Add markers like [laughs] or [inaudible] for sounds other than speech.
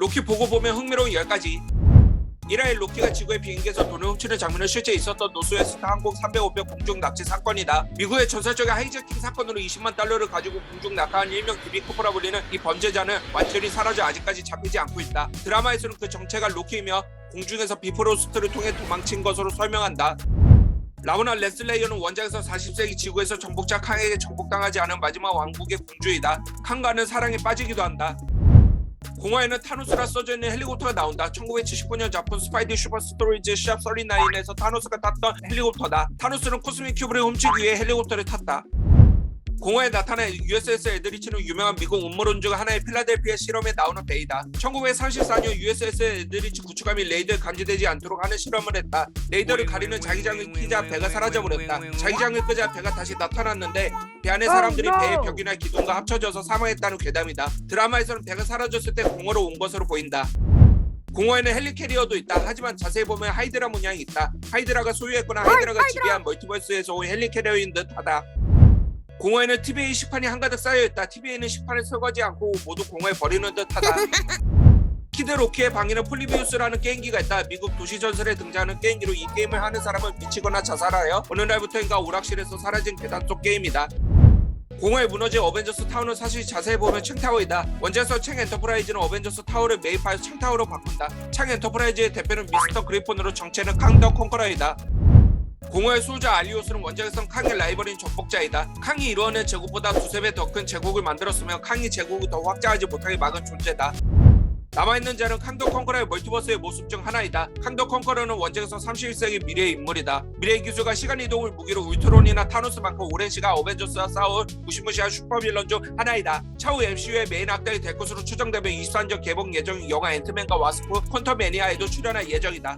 로키 보고 보면 흥미로운 10가지 1화에 로키가 지구의 비행기에서 돈을 훔치는 장면은 실제 있었던 노스웨스트 항공 305표 공중 납치 사건이다. 미국의 전설적인 하이제킹 사건으로 20만 달러를 가지고 공중 낙하한 일명 디비코프라 불리는 이 범죄자는 완전히 사라져 아직까지 잡히지 않고 있다. 드라마에서는 그 정체가 로키이며 공중에서 비프로스트를 통해 도망친 것으로 설명한다. 라우나 레슬레이어는 원작에서 40세기 지구에서 정복자 캉에게 정복당하지 않은 마지막 왕국의 공주이다. 캉과는 사랑에 빠지기도 한다. 공화에는 타노스라 써져 있는 헬리콥터가 나온다. 1979년 작품 스파이디 슈퍼 스토리즈 샵 39에서 타노스가 탔던 헬리콥터다. 타노스는 코스믹 큐브를 훔치기 위해 헬리콥터를 탔다. 공화에 나타난 USS 에드리치는 유명한 미국 음모론 중 하나의 필라델피아 실험에 나오는 배이다. 1934년 USS 에드리치 구축함이 레이더에 감지되지 않도록 하는 실험을 했다. 레이더를 가리는 자기장을 끼자 배가 사라져버렸다. 자기장을 끄자 배가 다시 나타났는데 배 사람들이 Oh, no. 배의 벽이나 기둥과 합쳐져서 사망했다는 괴담이다. 드라마에서는 배가 사라졌을 때 공허로 온 것으로 보인다. 공허에는 헬리캐리어도 있다. 하지만 자세히 보면 하이드라 문양이 있다. 하이드라가 소유했거나 하이드라가 지배한 멀티버스에서 온 헬리캐리어인 듯하다. 공허에는 TVA 식판이 한가득 쌓여있다. TVA는 식판을 설거지 않고 모두 공허에 버리는 듯하다. [laughs] 키드 로키의 방에는 폴리비우스라는 게임기가 있다. 미국 도시 전설에 등장하는 게임기로 이 게임을 하는 사람은 미치거나 자살하여 어느 날부터인가 오락실에서 사라진 계단 속 게임이다. 공허에 무너진 어벤져스 타워는 사실 자세히 보면 층타워이다. 원작에서 챙 엔터프라이즈는 어벤져스 타워를 매입하여 층타워로 바꾼다. 창 엔터프라이즈의 대표는 미스터 그리폰으로 정체는 캉더 컨커러이다. 공허의 소자 알리오스는 원작에선 캉의 라이벌인 정복자이다. 캉이 이루어낸 제국보다 두세 배 더 큰 제국을 만들었으며 캉이 제국을 더 확장하지 못하게 막은 존재다. 남아있는 자는 캉더 컨커러의 멀티버스의 모습 중 하나이다. 캉더 컨커러는 원작에서 31세기 미래의 인물이다. 미래의 기술과 시간 이동을 무기로 울트론이나 타노스만큼 오랜 시간 어벤져스와 싸울 무시무시한 슈퍼빌런 중 하나이다. 차후 MCU의 메인 악당이 될 것으로 추정되며 23년 개봉 예정인 영화 앤트맨과 와스프 퀀텀 매니아에도 출연할 예정이다.